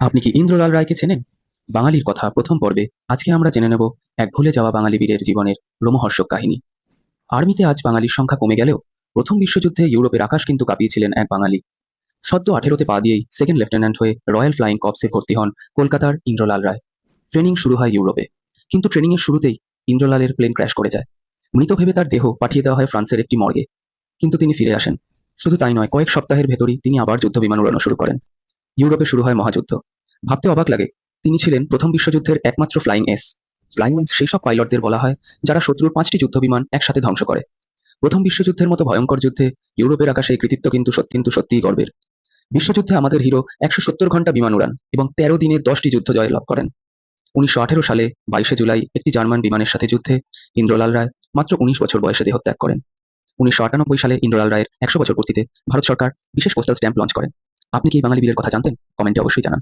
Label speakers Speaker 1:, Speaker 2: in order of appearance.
Speaker 1: আপনি কি ইন্দ্রলাল রায়কে চেনেন? বাঙালির কথা প্রথম পর্বে আজকে আমরা জেনে নেব এক ভুলে যাওয়া বাঙালি বীরের জীবনের রোমহর্ষক কাহিনী। আর্মিতে আজ বাঙালির সংখ্যা কমে গেলেও প্রথম বিশ্বযুদ্ধে ইউরোপের আকাশ কিন্তু কাঁপিয়েছিলেন এক বাঙালি। সদ্য আঠেরোতে পা দিয়েই সেকেন্ড লেফটেন্যান্ট হয়ে রয়্যাল ফ্লাইং কপসে ভর্তি হন কলকাতার ইন্দ্রলাল রায়। ট্রেনিং শুরু হয় ইউরোপে, কিন্তু ট্রেনিং এর শুরুতেই ইন্দ্রলালের প্লেন ক্র্যাশ করে যায়। মৃত ভেবে তার দেহ পাঠিয়ে দেওয়া হয় ফ্রান্সের একটি মর্গে, কিন্তু তিনি ফিরে আসেন। শুধু তাই নয়, কয়েক সপ্তাহের ভেতরই তিনি আবার যুদ্ধ বিমান উড়ানো শুরু করেন। ইউরোপে শুরু হয় মহাযুদ্ধ। ভাবতে অবাক লাগে, তিনি ছিলেন প্রথম বিশ্বযুদ্ধের একমাত্র ফ্লাইং এস ফ্লাইং এস সেই সব পাইলটদের বলা হয়, যারা শত্রুর পাঁচটি যুদ্ধবিমান একসাথে ধ্বংস করে। প্রথম বিশ্বযুদ্ধের মতো ভয়ঙ্কর যুদ্ধে ইউরোপের আকাশে কৃতিত্ব কিন্তু সত্যি কিন্তু সত্যিই গর্বের। বিশ্বযুদ্ধে আমাদের হিরো একশো সত্তর ঘণ্টা বিমান উড়ান এবং তেরো দিনে দশটি যুদ্ধ জয় লাভ করেন। উনিশশো আঠেরো সালে বাইশে জুলাই একটি জার্মান বিমানের সাথে যুদ্ধে ইন্দ্রলাল রায় মাত্র উনিশ বছর বয়সে দেহত্যাগ করেন। উনিশশো আটানব্বই সালে ইন্দ্রলাল রায়ের একশো বছর পূর্তিতে ভারত সরকার বিশেষ পোস্টাল স্ট্যাম্প লঞ্চ করেন আপনি কি বাঙালি বীরের কথা জানতেন? কমেন্টে অবশ্যই জানান।